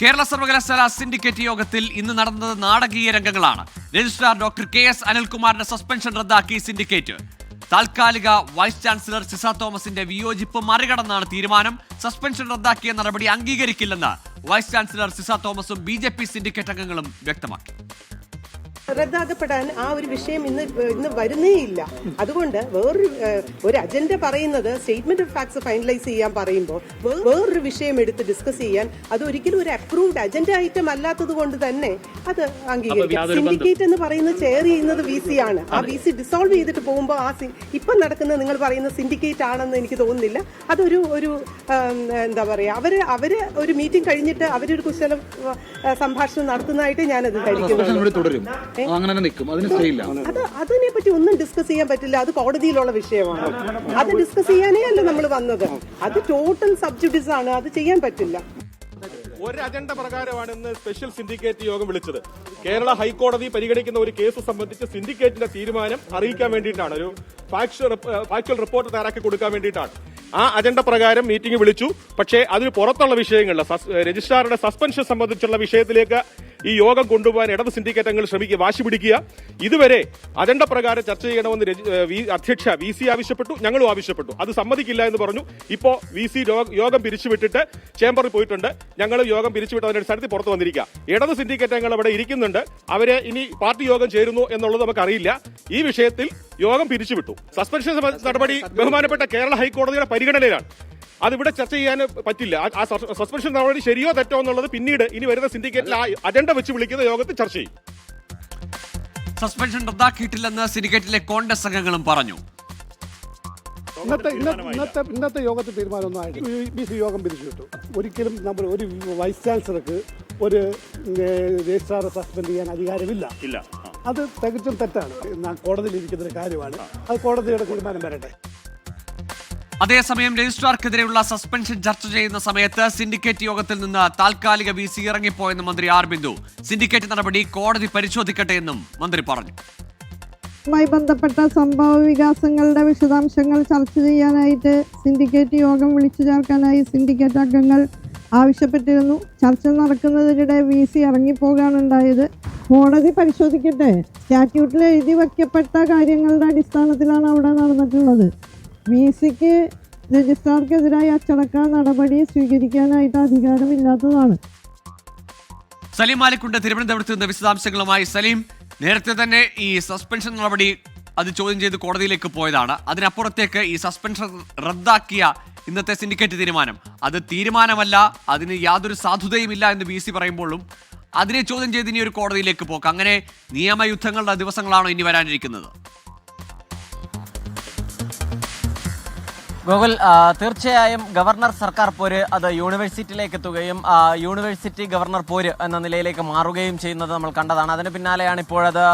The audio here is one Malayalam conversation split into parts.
കേരള സർവകലാശാല സിൻഡിക്കേറ്റ് യോഗത്തിൽ ഇന്ന് നടന്നത് നാടകീയ രംഗങ്ങളാണ്. രജിസ്ട്രാർ ഡോക്ടർ കെ എസ് അനിൽകുമാറിന്റെ സസ്പെൻഷൻ റദ്ദാക്കി സിൻഡിക്കേറ്റ്. താൽക്കാലിക വൈസ് ചാൻസലർ സിസ തോമസിന്റെ വിയോജിപ്പ് മറികടന്നാണ് തീരുമാനം. സസ്പെൻഷൻ റദ്ദാക്കിയ നടപടി അംഗീകരിക്കില്ലെന്ന് വൈസ് ചാൻസലർ സിസ തോമസും ബി സിൻഡിക്കേറ്റ് അംഗങ്ങളും വ്യക്തമാക്കി. റദ്ദാക്കപ്പെടാൻ ആ ഒരു വിഷയം ഇന്ന് ഇന്ന് വരുന്നേ ഇല്ല അതുകൊണ്ട് വേറൊരു ഒരു അജണ്ട പറയുന്നത് സ്റ്റേറ്റ്മെന്റ് ഓഫ് ഫാക്ട്സ് ഫൈനലൈസ് ചെയ്യാൻ പറയുമ്പോൾ വേറൊരു വിഷയം എടുത്ത് ഡിസ്കസ് ചെയ്യാൻ അത് ഒരിക്കലും ഒരു അപ്രൂവ്ഡ് അജണ്ട ഐറ്റം അല്ലാത്തത് കൊണ്ട് തന്നെ അത് അംഗീകരിക്കും. സിൻഡിക്കേറ്റ് എന്ന് പറയുന്നത് ചെയർ ചെയ്യുന്നത് വി സി ആണ്. ആ വി സി ഡിസോൾവ് ചെയ്തിട്ട് പോകുമ്പോൾ ആ സി- ഇപ്പൊ നടക്കുന്ന നിങ്ങൾ പറയുന്ന സിൻഡിക്കേറ്റ് ആണെന്ന് എനിക്ക് തോന്നുന്നില്ല. അതൊരു ഒരു എന്താ പറയാ അവർ അവർ ഒരു മീറ്റിംഗ് കഴിഞ്ഞിട്ട് അവരൊരു കുശലം സംഭാഷണം നടത്തുന്നതായിട്ട് ഞാനത് ധരിക്കുന്നു ഇവിടെ തുടരും. അത് അങ്ങനെ തന്നെ നിൽക്കും. അതിന് സ്റ്റേ ഇല്ല അത് അതിനെ പറ്റി ഒന്നും ഡിസ്കസ് ചെയ്യാൻ പറ്റില്ല. അത് കോടതിയിലുള്ള വിഷയമാണ്. അത് ഡിസ്കസ് ചെയ്യാനേ അല്ല നമ്മൾ വന്നത്. അത് ടോട്ടൽ സബ്ജുഡിസ് ആണ്. അത് ചെയ്യാൻ പറ്റില്ല. ഒരു അജണ്ട പ്രകാരമാണ് ഇന്ന് സ്പെഷ്യൽ സിൻഡിക്കേറ്റ് യോഗം വിളിച്ചത്. കേരള ഹൈക്കോടതി പരിഗണിക്കുന്ന ഒരു കേസ് സംബന്ധിച്ച് സിൻഡിക്കേറ്റിന്റെ തീരുമാനം അറിയിക്കാൻ വേണ്ടിയിട്ടാണ്. ഒരു ഫാക്ച്വൽ റിപ്പോർട്ട് തയ്യാറാക്കി കൊടുക്കാൻ വേണ്ടിയിട്ടാണ്. ആ അജണ്ട പ്രകാരം മീറ്റിംഗ് വിളിച്ചു. പക്ഷേ അതിന് പുറത്തുള്ള വിഷയങ്ങളിൽ രജിസ്ട്രാറുടെ സസ്പെൻഷൻ സംബന്ധിച്ചുള്ള വിഷയത്തിലേക്ക് ഈ യോഗം കൊണ്ടുപോകാൻ ഇടത് സിൻഡിക്കേറ്റ് അംഗങ്ങൾ ശ്രമിക്കുക വാശി പിടിക്കുക. ഇതുവരെ അജണ്ട പ്രകാരം ചർച്ച ചെയ്യണമെന്ന് അധ്യക്ഷ വി സി ആവശ്യപ്പെട്ടു ഞങ്ങളും ആവശ്യപ്പെട്ടു. അത് സമ്മതിക്കില്ല എന്ന് പറഞ്ഞു. ഇപ്പോ വി സി യോഗം പിരിച്ചുവിട്ടിട്ട് ചേംബറിൽ പോയിട്ടുണ്ട്. ഞങ്ങൾ യോഗം പിരിച്ചുവിട്ട് അതിന്റെ അടിസ്ഥാനത്തിൽ പുറത്തു വന്നിരിക്കുക. ഇടത് സിൻഡിക്കേറ്റ് അംഗങ്ങൾ അവിടെ ഇരിക്കുന്നുണ്ട്. അവരെ ഇനി പാർട്ടി യോഗം ചേരുന്നു എന്നുള്ളത് നമുക്കറിയില്ല. ഈ വിഷയത്തിൽ യോഗം പിരിച്ചുവിട്ടു. സസ്പെൻഷൻ നടപടി ബഹുമാനപ്പെട്ട കേരള ഹൈക്കോടതിയുടെ പരിഗണനയിലാണ്. അതിവിടെ ചർച്ച ചെയ്യാൻ പറ്റില്ല. ആ- സസ്പെൻഷൻ നടപടി ശരിയോ തെറ്റോ എന്നുള്ളത് പിന്നീട് ഇനി വരുന്ന സിൻഡിക്കേറ്റിൽ ആ അജണ്ട വെച്ച് വിളിക്കുന്ന യോഗത്തിൽ ചർച്ച ചെയ്യും. സസ്പെൻഷൻ റദ്ദാക്കിയിട്ടില്ലെന്ന് സിൻഡിക്കേറ്റിലെ കോൺഗ്രസ് അംഗങ്ങളും പറഞ്ഞു. ഇന്നത്തെ ഇന്നത്തെ ഇന്നത്തെ യോഗത്തെ യോഗത്തിൽ തീരുമാനമൊന്നും ആയിട്ടില്ല. ബി സി യോഗം പിരിച്ചു കിട്ടും ഒരിക്കലും നമ്മൾ ഒരു വൈസ് ചാൻസലർക്ക് ഒരു രജിസ്ട്രാറെ സസ്പെൻഡ് ചെയ്യാൻ അധികാരമില്ല. ഇല്ല. അത് തികച്ചും തെറ്റാണ്. കോടതിയിൽ ഇരിക്കുന്ന ഒരു കാര്യമാണ്. അത് കോടതിയുടെ തീരുമാനം വരട്ടെ. അതേസമയം രജിസ്ട്രാർക്കെതിരെയുള്ള സസ്പെൻഷൻ ചർച്ച ചെയ്യുന്ന സമയത്ത് സിൻഡിക്കേറ്റ് യോഗത്തിൽ നിന്ന് താൽക്കാലിക വി സി ഇറങ്ങിപ്പോയെന്ന് മന്ത്രി ആർ ബിന്ദു. സിൻഡിക്കേറ്റ് നടപടി കോടതി പരിശോധിക്കട്ടെ എന്നും മന്ത്രി പറഞ്ഞു. മായി ബന്ധപ്പെട്ട സംഭവ വികാസങ്ങളുടെ വിശദാംശങ്ങൾ ചർച്ച ചെയ്യാനായിട്ട് സിൻഡിക്കേറ്റ് യോഗം വിളിച്ചു ചേർക്കാനായി സിൻഡിക്കേറ്റ് അംഗങ്ങൾ ആവശ്യപ്പെട്ടിരുന്നു. ചർച്ച നടക്കുന്നതിനിടെ വി സി ഇറങ്ങിപ്പോകാണ് ഉണ്ടായത് കോടതി പരിശോധിക്കട്ടെ. സ്റ്റാറ്റ്യൂട്ടിൽ എഴുതി വയ്ക്കപ്പെട്ട കാര്യങ്ങളുടെ അടിസ്ഥാനത്തിലാണ് അവിടെ നടന്നിട്ടുള്ളത്. വി സിക്ക് രജിസ്ട്രാർക്കെതിരായി അച്ചടക്ക നടപടി സ്വീകരിക്കാനായിട്ട് അധികാരമില്ലാത്തതാണ്. സലീം മാലിക്കുണ്ട്. തിരുവനന്തപുരത്ത് നിന്ന് വിശദാംശങ്ങളുമായി സലീം. നേരത്തെ തന്നെ ഈ സസ്പെൻഷൻ നടപടി അത് ചോദ്യം ചെയ്ത് കോടതിയിലേക്ക് പോയതാണ്. അതിനപ്പുറത്തേക്ക് ഈ സസ്പെൻഷൻ റദ്ദാക്കിയ ഇന്നത്തെ സിൻഡിക്കേറ്റ് തീരുമാനം. അത് തീരുമാനമല്ല അതിന് യാതൊരു സാധുതയുമില്ല എന്ന് ബി സി പറയുമ്പോഴും അതിനെ ചോദ്യം ചെയ്ത് ഇനി ഒരു കോടതിയിലേക്ക് പോക്ക്. അങ്ങനെ നിയമയുദ്ധങ്ങളുടെ ദിവസങ്ങളാണോ ഇനി വരാനിരിക്കുന്നത്. ഗോകുൽ തീർച്ചയായും ഗവർണർ സർക്കാർ പോര് അത് യൂണിവേഴ്സിറ്റിയിലേക്ക് എത്തുകയും യൂണിവേഴ്സിറ്റി ഗവർണർ പോര് എന്ന നിലയിലേക്ക് മാറുകയും ചെയ്യുന്നത് നമ്മൾ കണ്ടതാണ്. അതിന് പിന്നാലെയാണ് ഇപ്പോഴത്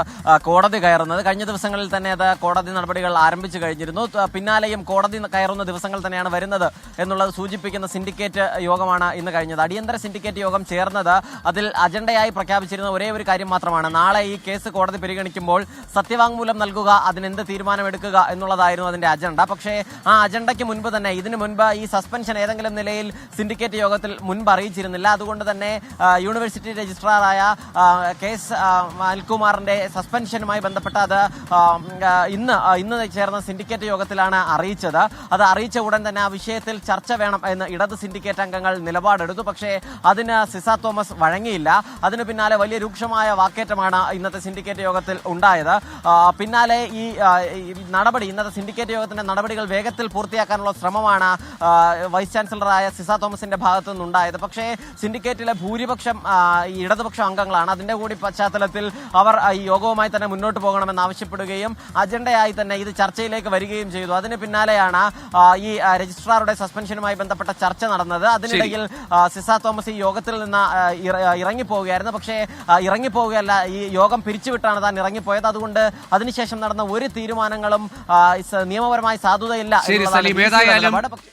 കോടതി കയറുന്നത്. കഴിഞ്ഞ ദിവസങ്ങളിൽ തന്നെ അത് കോടതി നടപടികൾ ആരംഭിച്ചു കഴിഞ്ഞിരുന്നു. പിന്നാലെയും കോടതി കയറുന്ന ദിവസങ്ങൾ തന്നെയാണ് വരുന്നത് എന്നുള്ളത് സൂചിപ്പിക്കുന്ന സിൻഡിക്കേറ്റ് യോഗമാണ് ഇന്ന് കഴിഞ്ഞത്. അടിയന്തര സിൻഡിക്കേറ്റ് യോഗം ചേർന്നത് അതിൽ അജണ്ടയായി പ്രഖ്യാപിച്ചിരുന്ന ഒരേ ഒരു കാര്യം മാത്രമാണ്. നാളെ ഈ കേസ് കോടതി പരിഗണിക്കുമ്പോൾ സത്യവാങ്മൂലം നൽകുക അതിനെന്ത് തീരുമാനമെടുക്കുക എന്നുള്ളതായിരുന്നു അതിന്റെ അജണ്ട. പക്ഷേ ആ അജണ്ടയ്ക്ക് മുൻപ് തന്നെ ഇതിനു മുൻപ് ഈ സസ്പെൻഷൻ ഏതെങ്കിലും നിലയിൽ സിൻഡിക്കേറ്റ് യോഗത്തിൽ മുൻപ് അറിയിച്ചിരുന്നില്ല. അതുകൊണ്ട് തന്നെ യൂണിവേഴ്സിറ്റി രജിസ്ട്രാറായ കെ എസ് അൽകുമാറിന്റെ സസ്പെൻഷനുമായി ബന്ധപ്പെട്ട് അത് ഇന്ന് ഇന്ന് ചേർന്ന സിൻഡിക്കേറ്റ് യോഗത്തിലാണ് അറിയിച്ചത്. അത് അറിയിച്ച ഉടൻ തന്നെ ആ വിഷയത്തിൽ ചർച്ച വേണം എന്ന് ഇടത് സിൻഡിക്കേറ്റ് അംഗങ്ങൾ നിലപാടെടുത്തു. പക്ഷേ അതിന് സിസ തോമസ് വഴങ്ങിയില്ല. അതിന് പിന്നാലെ വലിയ രൂക്ഷമായ വാക്കേറ്റമാണ് ഇന്നത്തെ സിൻഡിക്കേറ്റ് യോഗത്തിൽ ഉണ്ടായത്. പിന്നാലെ ഈ നടപടി ഇന്നത്തെ സിൻഡിക്കേറ്റ് യോഗത്തിന്റെ നടപടികൾ വേഗത്തിൽ പൂർത്തിയാക്കാനുള്ള ശ്രമമാണ് വൈസ് ചാൻസലറായ സിസ തോമസിന്റെ ഭാഗത്തു നിന്നുണ്ടായത് പക്ഷേ സിൻഡിക്കേറ്റിലെ ഭൂരിപക്ഷം ഇടതുപക്ഷ അംഗങ്ങളാണ്. അതിന്റെ കൂടി പശ്ചാത്തലത്തിൽ അവർ ഈ യോഗവുമായി തന്നെ മുന്നോട്ട് പോകണമെന്ന് ആവശ്യപ്പെടുകയും അജണ്ടയായി തന്നെ ഇത് ചർച്ചയിലേക്ക് വരികയും ചെയ്തു. അതിന് പിന്നാലെയാണ് ഈ രജിസ്ട്രാറുടെ സസ്പെൻഷനുമായി ബന്ധപ്പെട്ട ചർച്ച നടന്നത്. അതിനിടയിൽ സിസ തോമസ് ഈ യോഗത്തിൽ നിന്ന് ഇറങ്ങിപ്പോവുകയായിരുന്നു. പക്ഷേ ഇറങ്ങിപ്പോവുകയല്ല ഈ യോഗം പിരിച്ചുവിട്ടാണ് താൻ ഇറങ്ങിപ്പോയത്. അതുകൊണ്ട് അതിനുശേഷം നടന്ന ഒരു തീരുമാനങ്ങളും നിയമപരമായി സാധുതയില്ല ശരി, ഏതായാലും. പക്ഷേ-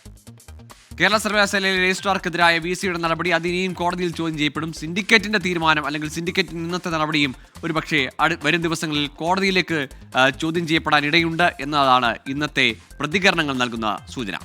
കേരള സർവകലാശാലയിലെ രജിസ്ട്രാർക്കെതിരായ വി സിയുടെ നടപടി അത് ഇനിയും കോടതിയിൽ ചോദ്യം ചെയ്യപ്പെടും സിൻഡിക്കേറ്റിന്റെ തീരുമാനം അല്ലെങ്കിൽ സിൻഡിക്കേറ്റിന്റെ ഇന്നത്തെ നടപടിയും ഒരുപക്ഷെ അടു വരും ദിവസങ്ങളിൽ കോടതിയിലേക്ക് ചോദ്യം ചെയ്യപ്പെടാൻ ഇടയുണ്ട് എന്നതാണ് ഇന്നത്തെ പ്രതികരണങ്ങൾ നൽകുന്ന സൂചന